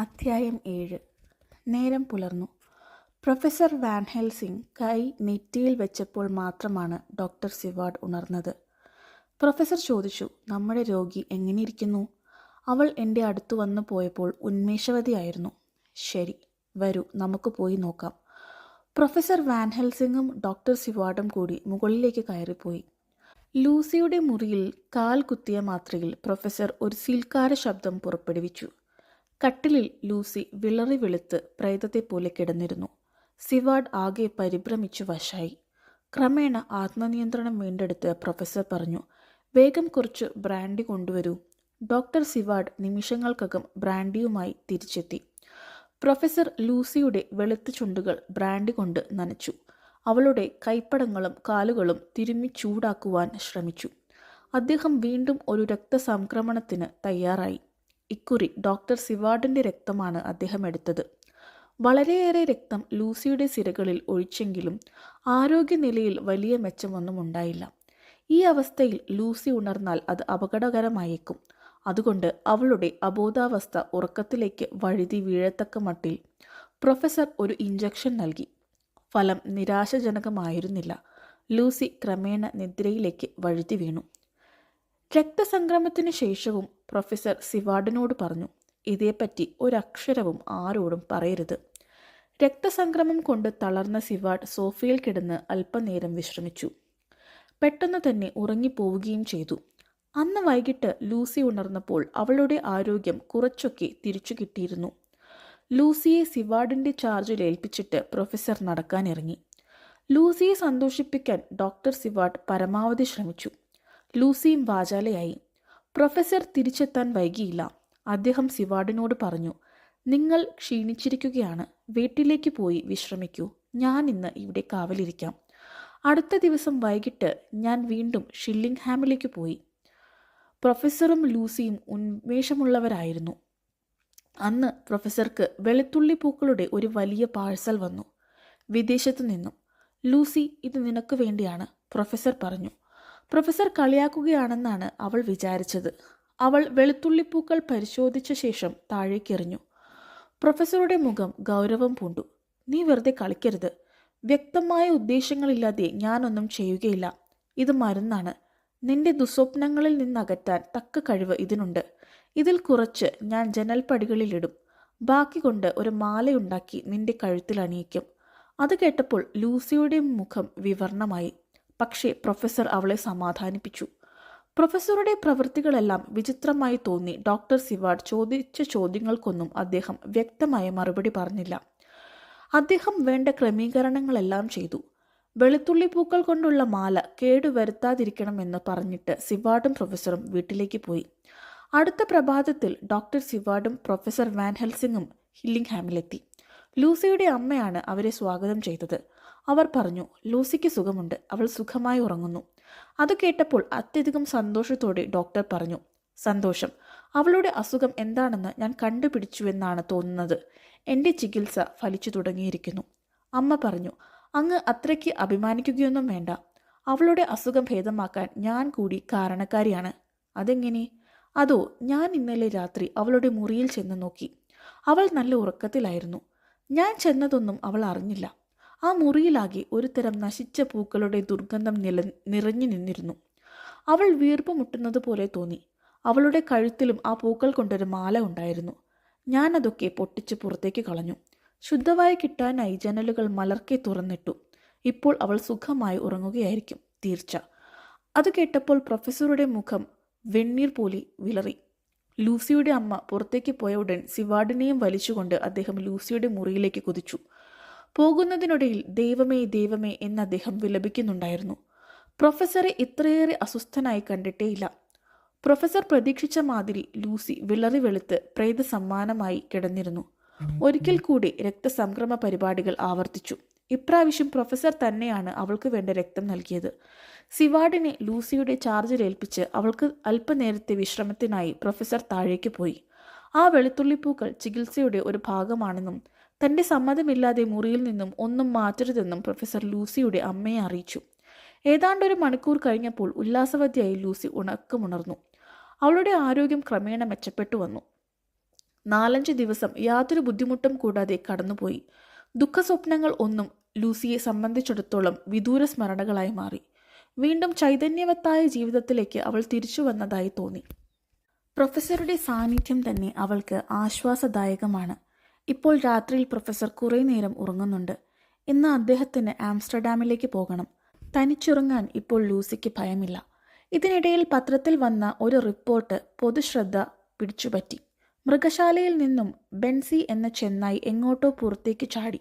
അധ്യായം ഏഴ്. നേരം പുലർന്നു. പ്രൊഫസർ വാൻ ഹെൽസിംഗ് കൈ നെറ്റിയിൽ വെച്ചപ്പോൾ മാത്രമാണ് ഡോക്ടർ സിവാർഡ് ഉണർന്നത്. പ്രൊഫസർ ചോദിച്ചു നമ്മുടെ രോഗി എങ്ങനെയിരിക്കുന്നു? അവൾ എന്റെ അടുത്തു വന്നു പോയപ്പോൾ ഉന്മേഷവതിയായിരുന്നു. ശരി വരൂ നമുക്ക് പോയി നോക്കാം. പ്രൊഫസർ വാൻ ഹെൽസിംഗും ഡോക്ടർ സിവാർഡും കൂടി മുകളിലേക്ക് കയറിപ്പോയി. ലൂസിയുടെ മുറിയിൽ കാൽ കുത്തിയ മാത്രയിൽ പ്രൊഫസർ ഒരു സീൽക്കാര ശബ്ദം പുറപ്പെടുവിച്ചു. കട്ടിലിൽ ലൂസി വിളറി വെളുത്ത് പ്രേതത്തെ പോലെ കിടന്നിരുന്നു. സിവാഡ് ആകെ പരിഭ്രമിച്ചു വശായി. ക്രമേണ ആത്മനിയന്ത്രണം വീണ്ടെടുത്ത് പ്രൊഫസർ പറഞ്ഞു വേഗം കുറച്ച് ബ്രാൻഡി കൊണ്ടുവരൂ. ഡോക്ടർ സിവാഡ് നിമിഷങ്ങൾക്കകം ബ്രാൻഡിയുമായി തിരിച്ചെത്തി. പ്രൊഫസർ ലൂസിയുടെ വെളുത്ത ചുണ്ടുകൾ ബ്രാൻഡി കൊണ്ട് നനച്ചു. അവളുടെ കൈപ്പടങ്ങളും കാലുകളും തിരുമ്മി ചൂടാക്കുവാൻ ശ്രമിച്ചു. അദ്ദേഹം വീണ്ടും ഒരു രക്തസംക്രമണത്തിന് തയ്യാറായി. ഇക്കുറി ഡോക്ടർ സിവാർഡിന്റെ രക്തമാണ് അദ്ദേഹം എടുത്തത്. വളരെയേറെ രക്തം ലൂസിയുടെ സിരകളിൽ ഒഴിച്ചെങ്കിലും ആരോഗ്യനിലയിൽ വലിയ മെച്ചമൊന്നും ഉണ്ടായില്ല. ഈ അവസ്ഥയിൽ ലൂസി ഉണർന്നാൽ അത് അപകടകരമായേക്കും. അതുകൊണ്ട് അവളുടെ അബോധാവസ്ഥ ഉറക്കത്തിലേക്ക് വഴുതി വീഴത്തക്ക മട്ടിൽ പ്രൊഫസർ ഒരു ഇഞ്ചക്ഷൻ നൽകി. ഫലം നിരാശജനകമായിരുന്നില്ല. ലൂസി ക്രമേണ നിദ്രയിലേക്ക് വഴുതി വീണു. രക്തസംക്രമത്തിന് ശേഷവും പ്രൊഫസർ സിവാർഡിനോട് പറഞ്ഞു ഇതേപ്പറ്റി ഒരക്ഷരവും ആരോടും പറയരുത്. രക്തസംക്രമം കൊണ്ട് തളർന്ന സിവാർഡ് സോഫയിൽ കിടന്ന് അല്പനേരം വിശ്രമിച്ചു. പെട്ടെന്ന് തന്നെ ഉറങ്ങിപ്പോവുകയും ചെയ്തു. അന്ന് വൈകിട്ട് ലൂസി ഉണർന്നപ്പോൾ അവളുടെ ആരോഗ്യം കുറച്ചൊക്കെ തിരിച്ചു കിട്ടിയിരുന്നു. ലൂസിയെ സിവാർഡിന്റെ ചാർജിൽ ഏൽപ്പിച്ചിട്ട് പ്രൊഫസർ നടക്കാനിറങ്ങി. ലൂസിയെ സന്തോഷിപ്പിക്കാൻ ഡോക്ടർ സിവാർഡ് പരമാവധി ശ്രമിച്ചു. ലൂസിയും വാചാലയായി. പ്രൊഫസർ തിരിച്ചെത്താൻ വൈകിയില്ല. അദ്ദേഹം സിവാർഡിനോട് പറഞ്ഞു നിങ്ങൾ ക്ഷീണിച്ചിരിക്കുകയാണ്. വീട്ടിലേക്ക് പോയി വിശ്രമിക്കൂ. ഞാൻ ഇന്ന് ഇവിടെ കാവലിരിക്കാം. അടുത്ത ദിവസം വൈകിട്ട് ഞാൻ വീണ്ടും ഷില്ലിംഗ് ഹാമിലേക്ക് പോയി. പ്രൊഫസറും ലൂസിയും ഉന്മേഷമുള്ളവരായിരുന്നു. അന്ന് പ്രൊഫസർക്ക് വെളുത്തുള്ളി പൂക്കളുടെ ഒരു വലിയ പാഴ്സൽ വന്നു. വിദേശത്തു നിന്നും. ലൂസി ഇത് നിനക്ക് വേണ്ടിയാണ് പ്രൊഫസർ പറഞ്ഞു. പ്രൊഫസർ കളിയാക്കുകയാണെന്നാണ് അവൾ വിചാരിച്ചത്. അവൾ വെളുത്തുള്ളിപ്പൂക്കൾ പരിശോധിച്ച ശേഷം താഴേക്കെറിഞ്ഞു. പ്രൊഫസറുടെ മുഖം ഗൗരവം പൂണ്ടു. നീ വെറുതെ കളിക്കരുത്. വ്യക്തമായ ഉദ്ദേശങ്ങളില്ലാതെ ഞാനൊന്നും ചെയ്യുകയില്ല. ഇത് മരുന്നാണ്. നിന്റെ ദുസ്വപ്നങ്ങളിൽ നിന്നകറ്റാൻ തക്ക കഴിവ് ഇതിനുണ്ട്. ഇതിൽ കുറച്ച് ഞാൻ ജനൽപ്പടികളിലിടും. ബാക്കി കൊണ്ട് ഒരു മാലയുണ്ടാക്കി നിന്റെ കഴുത്തിൽ അണിയിക്കും അത് കേട്ടപ്പോൾ ലൂസിയുടെ മുഖം വിവർണമായി. പക്ഷേ പ്രൊഫസർ അവളെ സമാധാനിപ്പിച്ചു. പ്രൊഫസറുടെ പ്രവൃത്തികളെല്ലാം വിചിത്രമായി തോന്നി ഡോക്ടർ സിവാഡ് ചോദിച്ച ചോദ്യങ്ങൾക്കൊന്നും അദ്ദേഹം വ്യക്തമായ മറുപടി പറഞ്ഞില്ല. അദ്ദേഹം വേണ്ട ക്രമീകരണങ്ങളെല്ലാം ചെയ്തു. വെളുത്തുള്ളി പൂക്കൾ കൊണ്ടുള്ള മാല കേടുവരുത്താതിരിക്കണമെന്ന് പറഞ്ഞിട്ട് സിവാഡും പ്രൊഫസറും വീട്ടിലേക്ക് പോയി. അടുത്ത പ്രഭാതത്തിൽ ഡോക്ടർ സിവാഡും പ്രൊഫസർ വാൻ ഹെൽസിംഗും ഹില്ലിംഗ് ഹാമിലെത്തി ലൂസിയുടെ അമ്മയാണ് അവരെ സ്വാഗതം ചെയ്തത്. അവർ പറഞ്ഞു ലൂസിക്ക് സുഖമുണ്ട്. അവൾ സുഖമായി ഉറങ്ങുന്നു. അത് കേട്ടപ്പോൾ അത്യധികം സന്തോഷത്തോടെ ഡോക്ടർ പറഞ്ഞു സന്തോഷം. അവളുടെ അസുഖം എന്താണെന്ന് ഞാൻ കണ്ടുപിടിച്ചുവെന്നാണ് തോന്നുന്നത്. എന്റെ ചികിത്സ ഫലിച്ചു തുടങ്ങിയിരിക്കുന്നു. അമ്മ പറഞ്ഞു അങ്ങ് അത്രയ്ക്ക് അഭിമാനിക്കുകയൊന്നും വേണ്ട. അവളുടെ അസുഖം ഭേദമാക്കാൻ ഞാൻ കൂടി കാരണക്കാരിയാണ്. അതെങ്ങനെ? അതോ ഞാൻ ഇന്നലെ രാത്രി അവളുടെ മുറിയിൽ ചെന്ന് നോക്കി. അവൾ നല്ല ഉറക്കത്തിലായിരുന്നു. ഞാൻ ചെന്നതൊന്നും അവൾ അറിഞ്ഞില്ല. ആ മുറിയിലാകെ ഒരു തരം നശിച്ച പൂക്കളുടെ ദുർഗന്ധം നില നിറഞ്ഞു നിന്നിരുന്നു. അവൾ വീർപ്പ് മുട്ടുന്നത് പോലെ തോന്നി. അവളുടെ കഴുത്തിലും ആ പൂക്കൾ കൊണ്ടൊരു മാല ഉണ്ടായിരുന്നു. ഞാൻ അതൊക്കെ പൊട്ടിച്ച് പുറത്തേക്ക് കളഞ്ഞു. ശുദ്ധമായി കിട്ടാനായി ജനലുകൾ മലർക്കെ തുറന്നിട്ടു. ഇപ്പോൾ അവൾ സുഖമായി ഉറങ്ങുകയായിരിക്കും തീർച്ച. അത് കേട്ടപ്പോൾ പ്രൊഫസറുടെ മുഖം വെണ്ണീർ പോലെ വിളറി. ലൂസിയുടെ അമ്മ പുറത്തേക്ക് പോയ ഉടൻ സിവാർഡിനെയും വലിച്ചുകൊണ്ട് അദ്ദേഹം ലൂസിയുടെ മുറിയിലേക്ക് കുതിച്ചു. പോകുന്നതിനിടയിൽ ദൈവമേ ദൈവമേ എന്ന് അദ്ദേഹം വിലപിക്കുന്നുണ്ടായിരുന്നു. പ്രൊഫസറെ ഇത്രയേറെ അസ്വസ്ഥനായി കണ്ടിട്ടേയില്ല. പ്രൊഫസർ പ്രതീക്ഷിച്ച മാതിരി ലൂസി വിളറി വെളുത്ത് പ്രേത സമ്മാനമായി കിടന്നിരുന്നു. ഒരിക്കൽ കൂടി രക്തസംക്രമ പരിപാടികൾ ആവർത്തിച്ചു. ഇപ്രാവശ്യം പ്രൊഫസർ തന്നെയാണ് അവൾക്ക് വേണ്ട രക്തം നൽകിയത്. സിവാർഡിനെ ലൂസിയുടെ ചാർജിൽ ഏൽപ്പിച്ച് അവൾക്ക് അല്പനേരത്തെ വിശ്രമത്തിനായി പ്രൊഫസർ താഴേക്ക് പോയി. ആ വെളുത്തുള്ളിപ്പൂക്കൾ ചികിത്സയുടെ ഒരു ഭാഗമാണെന്നും തന്റെ സമ്മതമില്ലാതെ മുറിയിൽ നിന്നും ഒന്നും മാറ്റരുതെന്നും പ്രൊഫസർ ലൂസിയുടെ അമ്മയെ അറിയിച്ചു. ഏതാണ്ട് ഒരു മണിക്കൂർ കഴിഞ്ഞപ്പോൾ ഉല്ലാസവതിയായി ലൂസി ഉണക്കമുണർന്നു. അവളുടെ ആരോഗ്യം ക്രമേണ മെച്ചപ്പെട്ടു വന്നു. നാലഞ്ച് ദിവസം യാതൊരു ബുദ്ധിമുട്ടും കൂടാതെ കടന്നുപോയി. ദുഃഖസ്വപ്നങ്ങൾ ഒന്നും ലൂസിയെ സംബന്ധിച്ചിടത്തോളം വിദൂര സ്മരണകളായി മാറി. വീണ്ടും ചൈതന്യവത്തായ ജീവിതത്തിലേക്ക് അവൾ തിരിച്ചു വന്നതായി തോന്നി. പ്രൊഫസറുടെ സാന്നിധ്യം തന്നെ അവൾക്ക് ആശ്വാസദായകമാണ്. ഇപ്പോൾ രാത്രിയിൽ പ്രൊഫസർ കുറേ നേരം ഉറങ്ങുന്നുണ്ട്. ഇന്ന് അദ്ദേഹത്തിന് ആംസ്റ്റർഡാമിലേക്ക് പോകണം. തനിച്ചുറങ്ങാൻ ഇപ്പോൾ ലൂസിക്ക് ഭയമില്ല. ഇതിനിടയിൽ പത്രത്തിൽ വന്ന ഒരു റിപ്പോർട്ട് പൊതുശ്രദ്ധ പിടിച്ചുപറ്റി. മൃഗശാലയിൽ നിന്നും ബെൻസി എന്ന ചെന്നായി എങ്ങോട്ടോ പുറത്തേക്ക് ചാടി.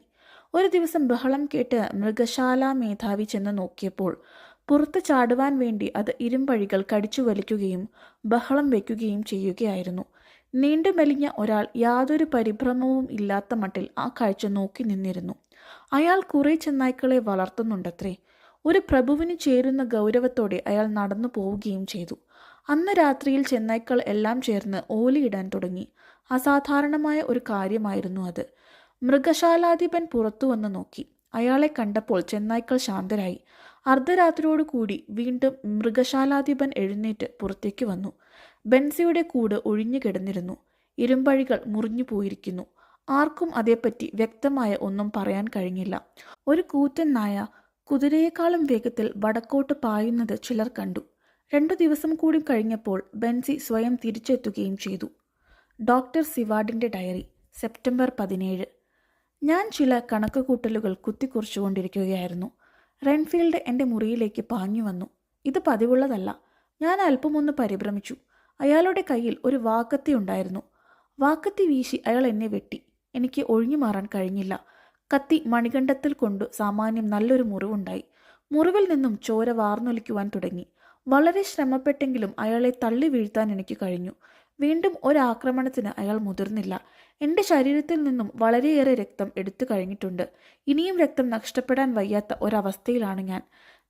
ഒരു ദിവസം ബഹളം കേട്ട് മൃഗശാല മേധാവി ചെന്ന് നോക്കിയപ്പോൾ പുറത്ത് ചാടുവാൻ വേണ്ടി അത് ഇരുമ്പഴികൾ കടിച്ചു വലിക്കുകയും ബഹളം വയ്ക്കുകയും ചെയ്യുകയായിരുന്നു. നീണ്ടു മെലിഞ്ഞ ഒരാൾ യാതൊരു പരിഭ്രമവും ഇല്ലാത്ത മട്ടിൽ ആ കാഴ്ച നോക്കി നിന്നിരുന്നു. അയാൾ കുറേ ചെന്നായ്ക്കളെ വളർത്തുന്നുണ്ടത്രേ. ഒരു പ്രഭുവിന് ചേരുന്ന ഗൗരവത്തോടെ അയാൾ നടന്നു പോവുകയും ചെയ്തു. അന്ന് രാത്രിയിൽ ചെന്നായ്ക്കൾ എല്ലാം ചേർന്ന് ഓലിയിടാൻ തുടങ്ങി. അസാധാരണമായ ഒരു കാര്യമായിരുന്നു അത്. മൃഗശാലാധിപൻ പുറത്തു വന്ന് നോക്കി. അയാളെ കണ്ടപ്പോൾ ചെന്നായ്ക്കൾ ശാന്തരായി. അർദ്ധരാത്രിയോടുകൂടി വീണ്ടും മൃഗശാലാധിപൻ എഴുന്നേറ്റ് പുറത്തേക്ക് വന്നു. ബെൻസിയുടെ കൂട് ഒഴിഞ്ഞു കിടന്നിരുന്നു. ഇരുമ്പഴികൾ മുറിഞ്ഞു പോയിരിക്കുന്നു. ആർക്കും അതേപ്പറ്റി വ്യക്തമായ ഒന്നും പറയാൻ കഴിഞ്ഞില്ല. ഒരു കൂറ്റൻ നായ കുതിരയെക്കാളും വേഗത്തിൽ വടക്കോട്ട് പായുന്നത് ചിലർ കണ്ടു. രണ്ടു ദിവസം കൂടി കഴിഞ്ഞപ്പോൾ ബെൻസി സ്വയം തിരിച്ചെത്തുകയും ചെയ്തു. ഡോക്ടർ സിവാർഡിന്റെ ഡയറി സെപ്റ്റംബർ പതിനേഴ്. ഞാൻ ചില കണക്കുകൂട്ടലുകൾ കുത്തിക്കുറിച്ചുകൊണ്ടിരിക്കുകയായിരുന്നു. റെൻഫീൽഡ് എന്റെ മുറിയിലേക്ക് പാഞ്ഞു വന്നു. ഇത് പതിവുള്ളതല്ല. ഞാൻ അല്പമൊന്ന് പരിഭ്രമിച്ചു. അയാളുടെ കയ്യിൽ ഒരു വാക്കത്തി ഉണ്ടായിരുന്നു. വാക്കത്തി വീശി അയാൾ എന്നെ വെട്ടി. എനിക്ക് ഒഴിഞ്ഞു മാറാൻ കഴിഞ്ഞില്ല. കത്തി മണികണ്ഠത്തിൽ കൊണ്ടു സാമാന്യം നല്ലൊരു മുറിവുണ്ടായി. മുറിവിൽ നിന്നും ചോര വാർന്നൊലിക്കുവാൻ തുടങ്ങി. വളരെ ശ്രമപ്പെട്ടെങ്കിലും അയാളെ തള്ളി വീഴ്ത്താൻ എനിക്ക് കഴിഞ്ഞു. വീണ്ടും ഒരാക്രമണത്തിന് അയാൾ മുതിർന്നില്ല. എന്റെ ശരീരത്തിൽ നിന്നും വളരെയേറെ രക്തം എടുത്തു കഴിഞ്ഞിട്ടുണ്ട്. ഇനിയും രക്തം നഷ്ടപ്പെടാൻ വയ്യാത്ത ഒരവസ്ഥയിലാണ് ഞാൻ.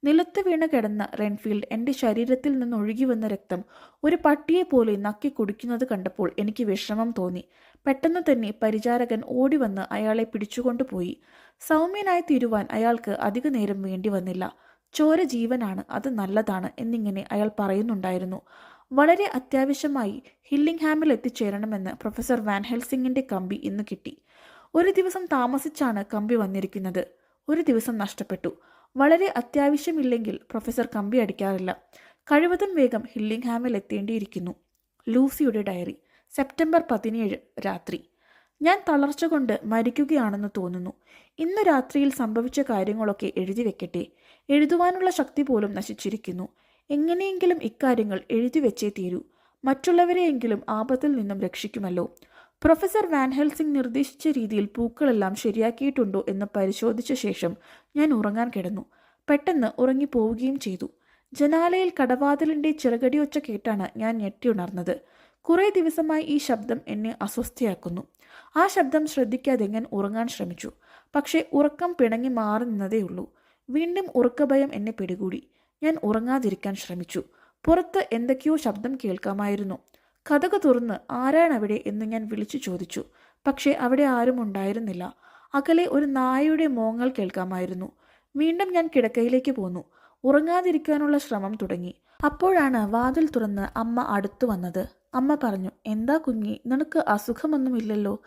നിലത്ത് വീണ് കിടന്ന റെൻഫീൽഡ് എന്റെ ശരീരത്തിൽ നിന്ന് ഒഴുകി വന്ന രക്തം ഒരു പട്ടിയെ പോലെ നക്കി കുടിക്കുന്നത് കണ്ടപ്പോൾ എനിക്ക് വിഷമം തോന്നി. പെട്ടെന്ന് തന്നെ പരിചാരകൻ ഓടി വന്ന് അയാളെ പിടിച്ചുകൊണ്ടുപോയി സൗമ്യനായി തീരുവാൻ അയാൾക്ക് അധിക നേരം വേണ്ടി വന്നില്ല. ചോര ജീവനാണ് അത് നല്ലതാണ് എന്നിങ്ങനെ അയാൾ പറയുന്നുണ്ടായിരുന്നു. വളരെ അത്യാവശ്യമായി ഹില്ലിംഗ്ഹാമിൽ എത്തിച്ചേരണമെന്ന് പ്രൊഫസർ വാൻ ഹെൽസിംഗിന്റെ കമ്പി ഇന്ന് കിട്ടി. ഒരു ദിവസം താമസിച്ചാണ് കമ്പി വന്നിരിക്കുന്നത്. ഒരു ദിവസം നഷ്ടപ്പെട്ടു. വളരെ അത്യാവശ്യമില്ലെങ്കിൽ പ്രൊഫസർ കമ്പി അടിക്കാറില്ല. കഴിവതും വേഗം ഹില്ലിംഗ്ഹാമിൽ എത്തേണ്ടിയിരിക്കുന്നു ലൂസിയുടെ ഡയറി. സെപ്റ്റംബർ പതിനേഴ് രാത്രി. ഞാൻ തളർച്ച കൊണ്ട് മരിക്കുകയാണെന്ന് തോന്നുന്നു. ഇന്ന് രാത്രിയിൽ സംഭവിച്ച കാര്യങ്ങളൊക്കെ എഴുതി വെക്കട്ടെ. എഴുതുവാനുള്ള ശക്തി പോലും നശിച്ചിരിക്കുന്നു. എങ്ങനെയെങ്കിലും ഇക്കാര്യങ്ങൾ എഴുതി വെച്ചേ തീരൂ. മറ്റുള്ളവരെയെങ്കിലും ആപത്തിൽ നിന്നും രക്ഷിക്കുമല്ലോ. പ്രൊഫസർ വാൻ ഹെൽസിംഗ് നിർദ്ദേശിച്ച രീതിയിൽ പൂക്കളെല്ലാം ശരിയാക്കിയിട്ടുണ്ടോ എന്ന് പരിശോധിച്ച ശേഷം ഞാൻ ഉറങ്ങാൻ കിടന്നു. പെട്ടെന്ന് ഉറങ്ങിപ്പോവുകയും ചെയ്തു. ജനാലയിൽ കടവാതിലിന്റെ ചിറകടിയൊച്ച കേട്ടാണ് ഞാൻ ഞെട്ടിയുണർന്നത് കുറേ ദിവസമായി ഈ ശബ്ദം എന്നെ അസ്വസ്ഥയാക്കുന്നു. ആ ശബ്ദം ശ്രദ്ധിക്കാതെ ഞാൻ ഉറങ്ങാൻ ശ്രമിച്ചു. പക്ഷേ ഉറക്കം പിണങ്ങി മാറി നിന്നതേയുള്ളൂ വീണ്ടും ഉറക്കഭയം എന്നെ പിടികൂടി. ഞാൻ ഉറങ്ങാതിരിക്കാൻ ശ്രമിച്ചു. പുറത്ത് എന്തൊക്കെയോ ശബ്ദം കേൾക്കാമായിരുന്നു. കഥക തുറന്ന് ആരാണവിടെ എന്ന് ഞാൻ വിളിച്ചു ചോദിച്ചു. പക്ഷേ അവിടെ ആരും ഉണ്ടായിരുന്നില്ല. അകലെ ഒരു നായയുടെ മോങ്ങൽ കേൾക്കാമായിരുന്നു. വീണ്ടും ഞാൻ കിടക്കയിലേക്ക് പോന്നു. ഉറങ്ങാതിരിക്കാനുള്ള ശ്രമം തുടങ്ങി. അപ്പോഴാണ് വാതിൽ തുറന്ന് അമ്മ അടുത്തു വന്നത്. അമ്മ പറഞ്ഞു എന്താ കുഞ്ഞി നിനക്ക് അസുഖമൊന്നുമില്ലല്ലോ.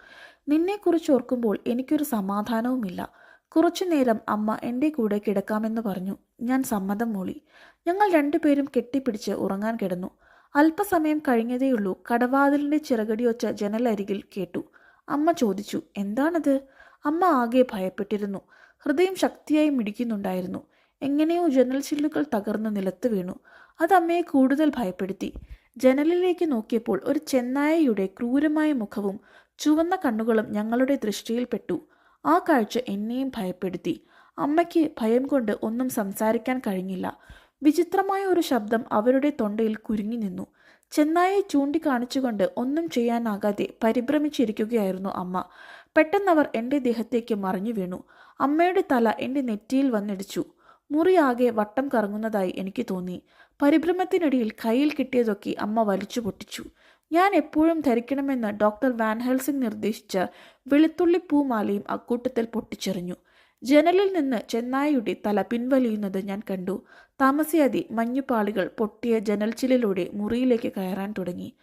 നിന്നെക്കുറിച്ച് ഓർക്കുമ്പോൾ എനിക്കൊരു സമാധാനവുമില്ല. കുറച്ചു നേരം അമ്മ എന്റെ കൂടെ കിടക്കാമെന്ന് പറഞ്ഞു. ഞാൻ സമ്മതം മൂളി. ഞങ്ങൾ രണ്ടുപേരും കെട്ടിപ്പിടിച്ച് ഉറങ്ങാൻ കിടന്നു. അല്പസമയം കഴിഞ്ഞതേയുള്ളൂ. കടവാതിലിന്റെ ചിറകടിയൊച്ച ജനലരികിൽ കേട്ടു. അമ്മ ചോദിച്ചു എന്താണത്? അമ്മ ആകെ ഭയപ്പെട്ടിരുന്നു. ഹൃദയം ശക്തിയായി മിടിക്കുന്നുണ്ടായിരുന്നു. എങ്ങനെയോ ജനൽ ചില്ലുകൾ തകർന്ന് നിലത്ത് വീണു. അത് അമ്മയെ കൂടുതൽ ഭയപ്പെടുത്തി. ജനലിലേക്ക് നോക്കിയപ്പോൾ ഒരു ചെന്നായയുടെ ക്രൂരമായ മുഖവും ചുവന്ന കണ്ണുകളും ഞങ്ങളുടെ ദൃഷ്ടിയിൽപ്പെട്ടു ആ കാഴ്ച എന്നെയും ഭയപ്പെടുത്തി. അമ്മയ്ക്ക് ഭയം കൊണ്ട് ഒന്നും സംസാരിക്കാൻ കഴിഞ്ഞില്ല. വിചിത്രമായ ഒരു ശബ്ദം അവരുടെ തൊണ്ടയിൽ കുരുങ്ങി നിന്നു. ചെന്നായെ ചൂണ്ടിക്കാണിച്ചുകൊണ്ട് ഒന്നും ചെയ്യാനാകാതെ പരിഭ്രമിച്ചിരിക്കുകയായിരുന്നു അമ്മ. പെട്ടെന്നവർ എന്റെ ദേഹത്തേക്ക് മറിഞ്ഞു വീണു. അമ്മയുടെ തല എന്റെ നെറ്റിയിൽ വന്നിടിച്ചു. മുറിയാകെ വട്ടം കറങ്ങുന്നതായി എനിക്ക് തോന്നി. പരിഭ്രമത്തിനിടയിൽ കയ്യിൽ കിട്ടിയതൊക്കെ അമ്മ വലിച്ചു പൊട്ടിച്ചു. ഞാൻ എപ്പോഴും ധരിക്കണമെന്ന് ഡോക്ടർ വാൻഹൽസിംഗ് നിർദ്ദേശിച്ച വെളുത്തുള്ളി പൂമാലയും അക്കൂട്ടത്തിൽ പൊട്ടിച്ചെറിഞ്ഞു. ജനലിൽ നിന്ന് ചെന്നായിയുടെ തല പിൻവലിയുന്നത് ഞാൻ കണ്ടു. താമസിയാതെ മഞ്ഞുപാളികൾ പൊട്ടിയ ജനൽച്ചിലിലൂടെ മുറിയിലേക്ക് കയറാൻ തുടങ്ങി.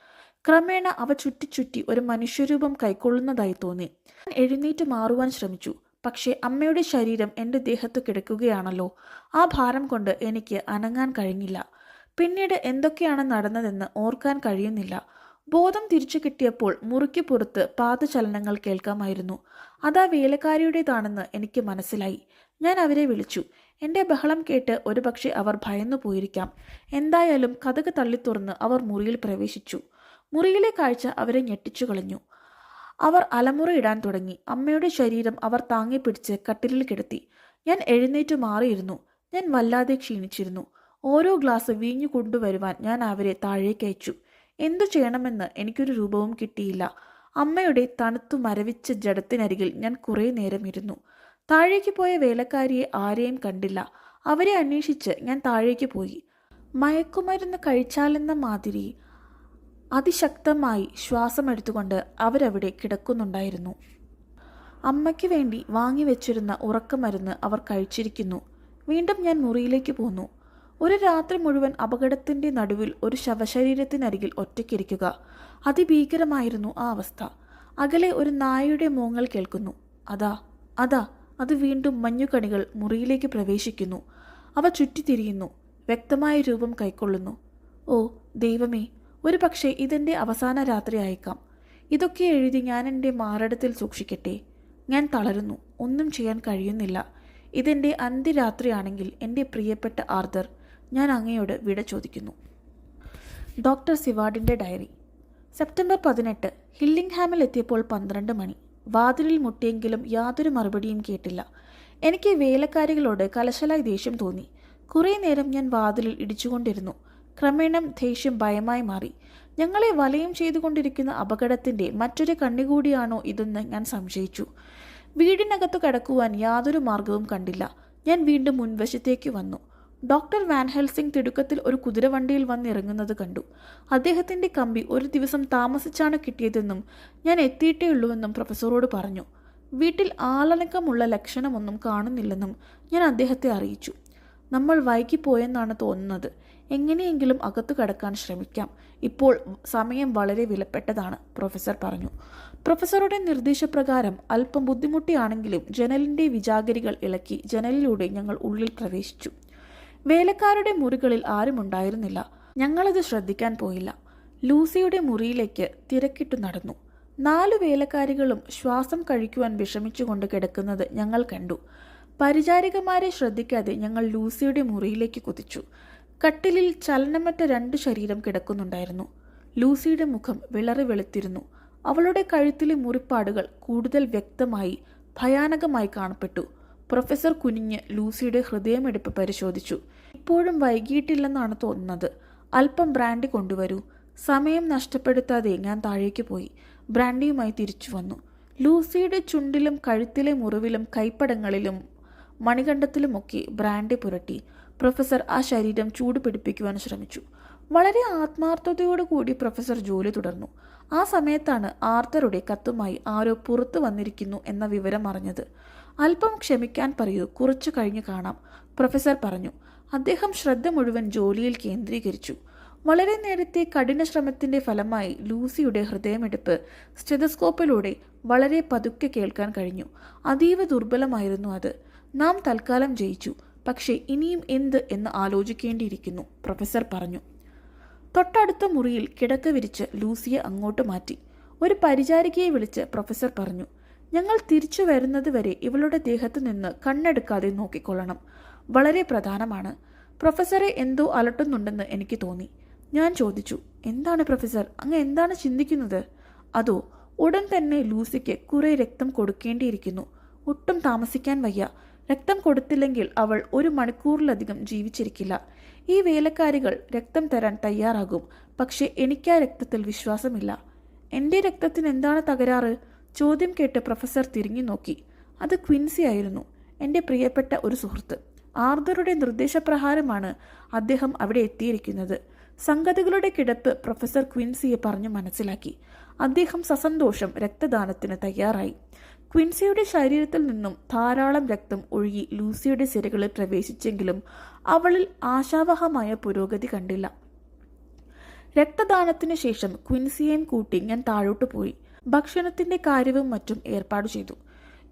ക്രമേണ അവ ചുറ്റിച്ചുറ്റി ഒരു മനുഷ്യരൂപം കൈക്കൊള്ളുന്നതായി തോന്നി. ഞാൻ എഴുന്നേറ്റ് മാറുവാൻ ശ്രമിച്ചു. പക്ഷേ അമ്മയുടെ ശരീരം എന്റെ ദേഹത്ത് കിടക്കുകയാണല്ലോ. ആ ഭാരം കൊണ്ട് എനിക്ക് അനങ്ങാൻ കഴിഞ്ഞില്ല. പിന്നീട് എന്തൊക്കെയാണ് നടന്നതെന്ന് ഓർക്കാൻ കഴിയുന്നില്ല. ബോധം തിരിച്ചു കിട്ടിയപ്പോൾ മുറിക്ക് പുറത്ത് പാദചലനങ്ങൾ കേൾക്കാമായിരുന്നു. അതാ വേലക്കാരിയുടേതാണെന്ന് എനിക്ക് മനസ്സിലായി. ഞാൻ അവരെ വിളിച്ചു. എന്റെ ബഹളം കേട്ട് ഒരുപക്ഷെ അവർ ഭയന്നു പോയിരിക്കാം. എന്തായാലും കഥക് തള്ളിത്തുറന്ന് അവർ മുറിയിൽ പ്രവേശിച്ചു. മുറിയിലെ കാഴ്ച അവരെ ഞെട്ടിച്ചു കളഞ്ഞു. അവർ അലമുറയിടാൻ തുടങ്ങി. അമ്മയുടെ ശരീരം അവർ താങ്ങി താങ്ങിപ്പിടിച്ച് കട്ടിലിൽ കിടത്തി. ഞാൻ എഴുന്നേറ്റ് മാറിയിരുന്നു. ഞാൻ വല്ലാതെ ക്ഷീണിച്ചിരുന്നു. ഓരോ ഗ്ലാസ് വീഞ്ഞു കൊണ്ടുവരുവാൻ ഞാൻ അവരെ താഴേക്ക് അയച്ചു. എന്തു ചെയ്യണമെന്ന് എനിക്കൊരു രൂപവും കിട്ടിയില്ല. അമ്മയുടെ തണുത്തു മരവിച്ച ജഡത്തിനരികിൽ ഞാൻ കുറേ നേരം ഇരുന്നു. താഴേക്ക് പോയ വേലക്കാരിയെ ആരെയും കണ്ടില്ല. അവരെ അന്വേഷിച്ച് ഞാൻ താഴേക്ക് പോയി. മയക്കുമരുന്ന് കഴിച്ചാലെന്ന മാതിരി അതിശക്തമായി ശ്വാസമെടുത്തുകൊണ്ട് അവരവിടെ കിടക്കുന്നുണ്ടായിരുന്നു. അമ്മയ്ക്ക് വേണ്ടി വാങ്ങി വെച്ചിരുന്ന ഉറക്കമരുന്ന് അവർ കഴിച്ചിരിക്കുന്നു. വീണ്ടും ഞാൻ മുറിയിലേക്ക് പോന്നു. ഒരു രാത്രി മുഴുവൻ അപകടത്തിന്റെ നടുവിൽ ഒരു ശവശരീരത്തിനരികിൽ ഒറ്റയ്ക്കിരിക്കുക. അതിഭീകരമായിരുന്നു ആ അവസ്ഥ. അകലെ ഒരു നായയുടെ മോങ്ങൽ കേൾക്കുന്നു. അതാ അതാ അത് വീണ്ടും മഞ്ഞുകണികൾ മുറിയിലേക്ക് പ്രവേശിക്കുന്നു. അവ ചുറ്റിത്തിരിയുന്നു. വ്യക്തമായ രൂപം കൈക്കൊള്ളുന്നു. ഓ ദൈവമേ ഒരു പക്ഷേ ഇതെന്റെ അവസാന രാത്രി അയക്കാം ഇതൊക്കെ എഴുതി ഞാൻ എന്റെ മാറിടത്തിൽ സൂക്ഷിക്കട്ടെ. ഞാൻ തളരുന്നു. ഒന്നും ചെയ്യാൻ കഴിയുന്നില്ല. ഇതെന്റെ അന്ത്യരാത്രിയാണെങ്കിൽ എന്റെ പ്രിയപ്പെട്ട ആർദർ ഞാൻ അങ്ങയോട് വിട ചോദിക്കുന്നു. Doctor സിവാർഡിന്റെ diary. സെപ്റ്റംബർ പതിനെട്ട് ഹില്ലിംഗ്ഹാമിൽ എത്തിയപ്പോൾ പന്ത്രണ്ട് മണി. വാതിലിൽ മുട്ടിയെങ്കിലും യാതൊരു മറുപടിയും കേട്ടില്ല. എനിക്ക് വേലക്കാരികളോട് കലശലായി ദേഷ്യം തോന്നി. കുറേ നേരം ഞാൻ വാതിലിൽ ഇടിച്ചുകൊണ്ടിരുന്നു. ക്രമേണം ദേഷ്യം ഭയമായി മാറി. ഞങ്ങളെ വലയം ചെയ്തുകൊണ്ടിരിക്കുന്ന അപകടത്തിന്റെ മറ്റൊരു കണ്ണികൂടിയാണോ ഇതെന്ന് ഞാൻ സംശയിച്ചു. വീടിനകത്ത് കടക്കുവാൻ യാതൊരു മാർഗവും കണ്ടില്ല. ഞാൻ വീണ്ടും മുൻവശത്തേക്ക് വന്നു. ഡോക്ടർ വാൻ ഹെൽസിംഗ് തിടുക്കത്തിൽ ഒരു കുതിരവണ്ടിയിൽ വന്നിറങ്ങുന്നത് കണ്ടു. അദ്ദേഹത്തിന്റെ കമ്പി ഒരു ദിവസം താമസിച്ചാണ് കിട്ടിയതെന്നും ഞാൻ എത്തിയിട്ടേ ഉള്ളൂവെന്നും പ്രൊഫസറോട് പറഞ്ഞു. വീട്ടിൽ ആളനക്കമുള്ള ലക്ഷണമൊന്നും കാണുന്നില്ലെന്നും ഞാൻ അദ്ദേഹത്തെ അറിയിച്ചു. നമ്മൾ വൈകിപ്പോയെന്നാണ് തോന്നുന്നത്. എങ്ങനെയെങ്കിലും അകത്തു കടക്കാൻ ശ്രമിക്കാം. ഇപ്പോൾ സമയം വളരെ വിലപ്പെട്ടതാണ് പ്രൊഫസർ പറഞ്ഞു. പ്രൊഫസറുടെ നിർദ്ദേശപ്രകാരം അല്പം ബുദ്ധിമുട്ടിയാണെങ്കിലും ജനലിന്റെ വിജാഗരികൾ ഇളക്കി ജനലിലൂടെ ഞങ്ങൾ ഉള്ളിൽ പ്രവേശിച്ചു. വേലക്കാരുടെ മുറികളിൽ ആരുമുണ്ടായിരുന്നില്ല ഞങ്ങളത് ശ്രദ്ധിക്കാൻ പോയില്ല. ലൂസിയുടെ മുറിയിലേക്ക് തിരക്കിട്ടു നടന്നു. നാലു വേലക്കാരികളും ശ്വാസം കഴിക്കുവാൻ വിഷമിച്ചുകൊണ്ട് കിടക്കുന്നത് ഞങ്ങൾ കണ്ടു. പരിചാരികമാരെ ശ്രദ്ധിക്കാതെ ഞങ്ങൾ ലൂസിയുടെ മുറിയിലേക്ക് കുതിച്ചു. കട്ടിലിൽ ചലനമറ്റ രണ്ട് ശരീരം കിടക്കുന്നുണ്ടായിരുന്നു. ലൂസിയുടെ മുഖം വിളറി വെളുത്തിരുന്നു. അവളുടെ കഴുത്തിലെ മുറിപ്പാടുകൾ കൂടുതൽ വ്യക്തമായി ഭയാനകമായി കാണപ്പെട്ടു. പ്രൊഫസർ കുനിഞ്ഞ് ലൂസിയുടെ ഹൃദയമെടുപ്പ് പരിശോധിച്ചു. ഇപ്പോഴും വൈകിയിട്ടില്ലെന്നാണ് തോന്നുന്നത്. അല്പം ബ്രാൻഡി കൊണ്ടുവരൂ. സമയം നഷ്ടപ്പെടുത്താതെ ഞാൻ താഴേക്ക് പോയി. ബ്രാൻഡിയുമായി തിരിച്ചു വന്നു. ലൂസിയുടെ ചുണ്ടിലും കഴുത്തിലെ മുറിവിലും കൈപ്പടങ്ങളിലും മണികണ്ഠത്തിലുമൊക്കെ ബ്രാൻഡി പുരട്ടി. പ്രൊഫസർ ആ ശരീരം ചൂട് പിടിപ്പിക്കുവാൻ ശ്രമിച്ചു. വളരെ ആത്മാർത്ഥതയോടു കൂടി പ്രൊഫസർ ജോലി തുടർന്നു. ആ സമയത്താണ് ആർത്തറുടെ കത്തുമായി ആരോ പുറത്തു വന്നിരിക്കുന്നു എന്ന വിവരം അറിഞ്ഞത്. അല്പം ക്ഷമിക്കാൻ പറയൂ. കുറച്ചു കഴിഞ്ഞു കാണാം. പ്രൊഫസർ പറഞ്ഞു. അദ്ദേഹം ശ്രദ്ധ മുഴുവൻ ജോലിയിൽ കേന്ദ്രീകരിച്ചു. വളരെ നേരത്തെ കഠിന ശ്രമത്തിന്റെ ഫലമായി ലൂസിയുടെ ഹൃദയമെടുപ്പ് സ്റ്റെതസ്കോപ്പിലൂടെ വളരെ പതുക്കെ കേൾക്കാൻ കഴിഞ്ഞു. അതീവ ദുർബലമായിരുന്നു അത്. നാം തൽക്കാലം ജയിച്ചു. പക്ഷേ ഇനിയും എന്ത് എന്ന് ആലോചിക്കേണ്ടിയിരിക്കുന്നു പ്രൊഫസർ പറഞ്ഞു. തൊട്ടടുത്ത മുറിയിൽ കിടക്ക വിരിച്ച് ലൂസിയെ അങ്ങോട്ട് മാറ്റി. ഒരു പരിചാരികയെ വിളിച്ച് പ്രൊഫസർ പറഞ്ഞു. ഞങ്ങൾ തിരിച്ചു വരുന്നത് വരെ ഇവളുടെ ദേഹത്ത് നിന്ന് കണ്ണെടുക്കാതെ നോക്കിക്കൊള്ളണം. വളരെ പ്രധാനമാണ്. പ്രൊഫസറെ എന്തോ അലട്ടുന്നുണ്ടെന്ന് എനിക്ക് തോന്നി. ഞാൻ ചോദിച്ചു എന്താണ് പ്രൊഫസർ? അങ്ങ് എന്താണ് ചിന്തിക്കുന്നത്? അതോ ഉടൻ തന്നെ ലൂസിക്ക് കുറേ രക്തം കൊടുക്കേണ്ടിയിരിക്കുന്നു. ഒട്ടും താമസിക്കാൻ വയ്യ. രക്തം കൊടുത്തില്ലെങ്കിൽ അവൾ ഒരു മണിക്കൂറിലധികം ജീവിച്ചിരിക്കില്ല. ഈ വേലക്കാരികൾ രക്തം തരാൻ തയ്യാറാകും. പക്ഷേ എനിക്കാ രക്തത്തിൽ വിശ്വാസമില്ല. എന്റെ രക്തത്തിന് എന്താണ് തകരാറ്? ചോദ്യം കേട്ട് പ്രൊഫസർ തിരിഞ്ഞു നോക്കി. അത് ക്വിൻസി ആയിരുന്നു എന്റെ പ്രിയപ്പെട്ട ഒരു സുഹൃത്ത്. ആർദറുടെ നിർദ്ദേശപ്രകാരമാണ് അദ്ദേഹം അവിടെ എത്തിയിരിക്കുന്നത്. സംഗതികളുടെ കിടപ്പ് പ്രൊഫസർ ക്വിൻസിയെ പറഞ്ഞു മനസ്സിലാക്കി. അദ്ദേഹം സസന്തോഷം രക്തദാനത്തിന് തയ്യാറായി. ക്വിൻസിയുടെ ശരീരത്തിൽ നിന്നും ധാരാളം രക്തം ഒഴുകി ലൂസിയുടെ സിരകളിൽ പ്രവേശിച്ചെങ്കിലും അവളിൽ ആശാവഹമായ പുരോഗതി കണ്ടില്ല. രക്തദാനത്തിന് ശേഷം ക്വിൻസിയെയും കൂട്ടി ഞാൻ താഴോട്ട് പോയി. ഭക്ഷണത്തിന്റെ കാര്യവും മറ്റും ഏർപ്പാട് ചെയ്തു.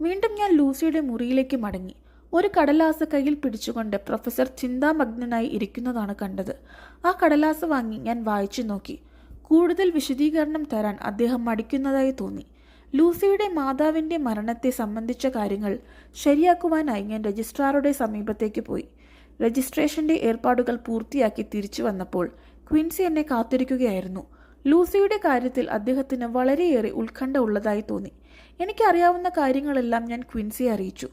വീണ്ടും ഞാൻ ലൂസിയുടെ മുറിയിലേക്ക് മടങ്ങി. ഒരു കടലാസ കയ്യിൽ പിടിച്ചുകൊണ്ട് പ്രൊഫസർ ചിന്താമഗ്നനായി ഇരിക്കുന്നതാണ് കണ്ടത്. ആ കടലാസ വാങ്ങി ഞാൻ വായിച്ചു നോക്കി. കൂടുതൽ വിശദീകരണം തരാൻ അദ്ദേഹം മടിക്കുന്നതായി തോന്നി. ലൂസിയുടെ മാതാവിന്റെ മരണത്തെ സംബന്ധിച്ച കാര്യങ്ങൾ ശരിയാക്കുവാനായി ഞാൻ രജിസ്ട്രാറുടെ സമീപത്തേക്ക് പോയി. രജിസ്ട്രേഷന്റെ ഏർപ്പാടുകൾ പൂർത്തിയാക്കി തിരിച്ചു വന്നപ്പോൾ ക്വിൻസി എന്നെ കാത്തിരിക്കുകയായിരുന്നു. ലൂസിയുടെ കാര്യത്തിൽ അദ്ദേഹത്തിന് വളരെയേറെ ഉത്കണ്ഠ ഉള്ളതായി തോന്നി. എനിക്കറിയാവുന്ന കാര്യങ്ങളെല്ലാം ഞാൻ ക്വിൻസിയെ അറിയിച്ചു.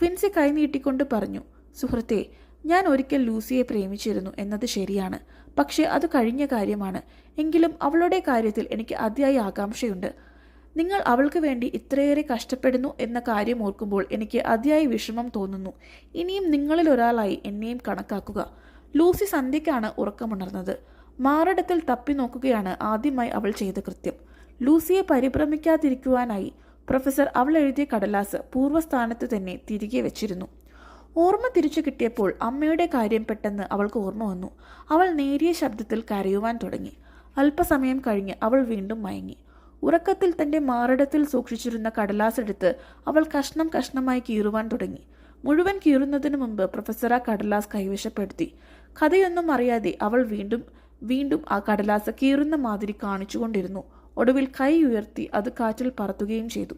ക്വിൻസി കൈനീട്ടിക്കൊണ്ട് പറഞ്ഞു സുഹൃത്തെ ഞാൻ ഒരിക്കൽ ലൂസിയെ പ്രേമിച്ചിരുന്നു എന്നത് ശരിയാണ്. പക്ഷേ അത് കഴിഞ്ഞ കാര്യമാണ്. എങ്കിലും അവളുടെ കാര്യത്തിൽ എനിക്ക് അതിയായ ആകാംക്ഷയുണ്ട്. നിങ്ങൾ അവൾക്ക് വേണ്ടി ഇത്രയേറെ കഷ്ടപ്പെടുന്നു എന്ന കാര്യം ഓർക്കുമ്പോൾ എനിക്ക് അതിയായ വിഷമം തോന്നുന്നു. ഇനിയും നിങ്ങളിൽ ഒരാളായി എന്നെയും കണക്കാക്കുക. ലൂസി സന്ധ്യയ്ക്കാണ് ഉറക്കമുണർന്നത്. മാറിടത്തിൽ തപ്പി നോക്കുകയാണ് ആദ്യമായി അവൾ ചെയ്ത കൃത്യം. ലൂസിയെ പരിഭ്രമിക്കാതിരിക്കുവാനായി പ്രൊഫസർ അവൾ എഴുതിയ കടലാസ് പൂർവസ്ഥാനത്ത് തന്നെ തിരികെ വെച്ചിരുന്നു. ഓർമ്മ തിരിച്ചു കിട്ടിയപ്പോൾ അമ്മയുടെ കാര്യം പെട്ടെന്ന് അവൾക്ക് ഓർമ്മ വന്നു. അവൾ നേരിയ ശബ്ദത്തിൽ കരയുവാൻ തുടങ്ങി. അല്പസമയം കഴിഞ്ഞ് അവൾ വീണ്ടും മയങ്ങി. ഉറക്കത്തിൽ തന്റെ മാറിടത്തിൽ സൂക്ഷിച്ചിരുന്ന കടലാസ് എടുത്ത് അവൾ കഷ്ണം കഷ്ണമായി കീറുവാൻ തുടങ്ങി. മുഴുവൻ കീറുന്നതിന് മുമ്പ് പ്രൊഫസറ കടലാസ് കൈവശപ്പെടുത്തി. കഥയൊന്നും അറിയാതെ അവൾ വീണ്ടും വീണ്ടും ആ കടലാസ കീറുന്ന മാതിരി കാണിച്ചുകൊണ്ടിരുന്നു. ഒടുവിൽ കൈ ഉയർത്തി അത് കാറ്റിൽ പറത്തുകയും ചെയ്തു.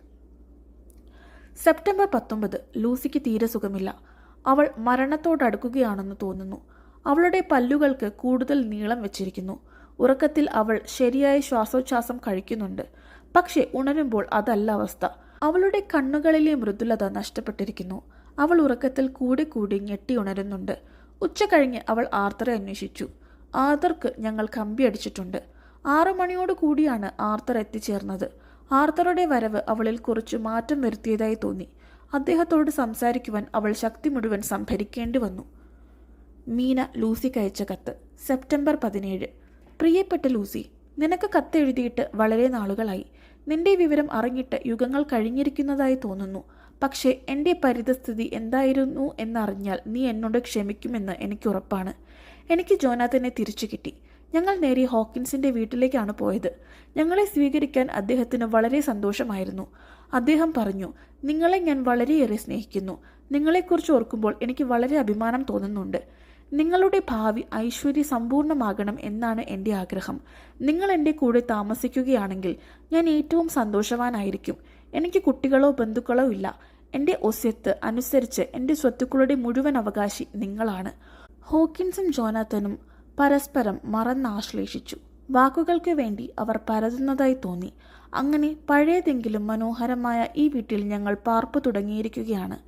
സെപ്റ്റംബർ പത്തൊമ്പത്. ലൂസിക്ക് തീരെ സുഖമില്ല. അവൾ മരണത്തോടടുക്കുകയാണെന്ന് തോന്നുന്നു. അവളുടെ പല്ലുകൾക്ക് കൂടുതൽ നീളം വെച്ചിരിക്കുന്നു. ഉറക്കത്തിൽ അവൾ ശരിയായ ശ്വാസോച്ഛാസം കഴിക്കുന്നുണ്ട്. പക്ഷേ ഉണരുമ്പോൾ അതല്ല അവസ്ഥ. അവളുടെ കണ്ണുകളിലെ മൃദുലത നഷ്ടപ്പെട്ടിരിക്കുന്നു. അവൾ ഉറക്കത്തിൽ കൂടി കൂടി ഞെട്ടി ഉണരുന്നുണ്ട്. ഉച്ച കഴിഞ്ഞ് അവൾ ആർത്തറെ അന്വേഷിച്ചു. ആർത്തർക്ക് ഞങ്ങൾ കമ്പി അടിച്ചിട്ടുണ്ട്. ആറു മണിയോട് കൂടിയാണ് ആർത്തർ എത്തിച്ചേർന്നത്. ആർത്തറുടെ വരവ് അവളിൽ കുറച്ചു മാറ്റം വരുത്തിയതായി തോന്നി. അദ്ദേഹത്തോട് സംസാരിക്കുവാൻ അവൾ ശക്തി മുഴുവൻ സംഭരിക്കേണ്ടി വന്നു. മീന ലൂസി കയച്ച കത്ത്. സെപ്റ്റംബർ പതിനേഴ്. പ്രിയപ്പെട്ട ലൂസി നിനക്ക് കത്തെഴുതിയിട്ട് വളരെ നാളുകളായി. നിന്റെ വിവരം അറിഞ്ഞിട്ട് യുഗങ്ങൾ കഴിഞ്ഞിരിക്കുന്നതായി തോന്നുന്നു. പക്ഷേ എന്റെ പരിതസ്ഥിതി എന്തായിരുന്നു എന്നറിഞ്ഞാൽ നീ എന്നോട് ക്ഷമിക്കുമെന്ന് എനിക്ക് ഉറപ്പാണ്. എനിക്ക് ജോനാഥനെ തിരിച്ചു കിട്ടി. ഞങ്ങൾ നേരെ ഹോക്കിൻസിന്റെ വീട്ടിലേക്കാണ് പോയത്. ഞങ്ങളെ സ്വീകരിക്കാൻ അദ്ദേഹത്തിന് വളരെ സന്തോഷമായിരുന്നു. അദ്ദേഹം പറഞ്ഞു നിങ്ങളെ ഞാൻ വളരെയേറെ സ്നേഹിക്കുന്നു. നിങ്ങളെക്കുറിച്ച് ഓർക്കുമ്പോൾ എനിക്ക് വളരെ അഭിമാനം തോന്നുന്നുണ്ട്. നിങ്ങളുടെ ഭാവി ഐശ്വര്യ സമ്പൂർണമാകണം എന്നാണ് എന്റെ ആഗ്രഹം. നിങ്ങൾ എന്റെ കൂടെ താമസിക്കുകയാണെങ്കിൽ ഞാൻ ഏറ്റവും സന്തോഷവാനായിരിക്കും. എനിക്ക് കുട്ടികളോ ബന്ധുക്കളോ ഇല്ല. എന്റെ ഒസ്യത്ത് അനുസരിച്ച് എന്റെ സ്വത്തുക്കളുടെ മുഴുവൻ അവകാശി നിങ്ങളാണ്. ഹോക്കിൻസും ജോനാത്തനും പരസ്പരം മറന്നാശ്ലേഷിച്ചു. വാക്കുകൾക്ക് വേണ്ടി അവർ പരതുന്നതായി തോന്നി. അങ്ങനെ പഴയതെങ്കിലും മനോഹരമായ ഈ വീട്ടിൽ ഞങ്ങൾ പാർപ്പ് തുടങ്ങിയിരിക്കുകയാണ്.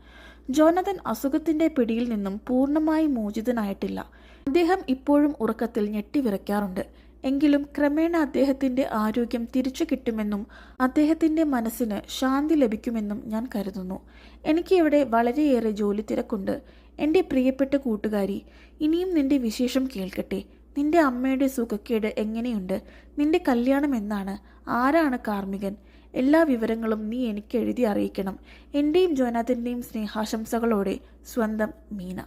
ജോനതൻ അസുഖത്തിന്റെ പിടിയിൽ നിന്നും പൂർണമായി മോചിതനായിട്ടില്ല. അദ്ദേഹം ഇപ്പോഴും ഉറക്കത്തിൽ ഞെട്ടിവിറയ്ക്കാറുണ്ട് എങ്കിലും ക്രമേണ അദ്ദേഹത്തിന്റെ ആരോഗ്യം തിരിച്ചു കിട്ടുമെന്നും അദ്ദേഹത്തിന്റെ മനസ്സിന് ശാന്തി ലഭിക്കുമെന്നും ഞാൻ കരുതുന്നു. എനിക്ക് ഇവിടെ വളരെയേറെ ജോലി തിരക്കുണ്ട്. എന്റെ പ്രിയപ്പെട്ട കൂട്ടുകാരി ഇനിയും നിന്റെ വിശേഷം കേൾക്കട്ടെ. നിന്റെ അമ്മയുടെ സുഖക്കേട് എങ്ങനെയുണ്ട്? നിന്റെ കല്യാണം എന്നാണ്? ആരാണ് കാർമികൻ എല്ലാ വിവരങ്ങളും നീ എനിക്ക് എഴുതി അറിയിക്കണം. എന്റെയും ജോനാഥന്റെയും സ്നേഹാശംസകളോടെ സ്വന്തം മീന.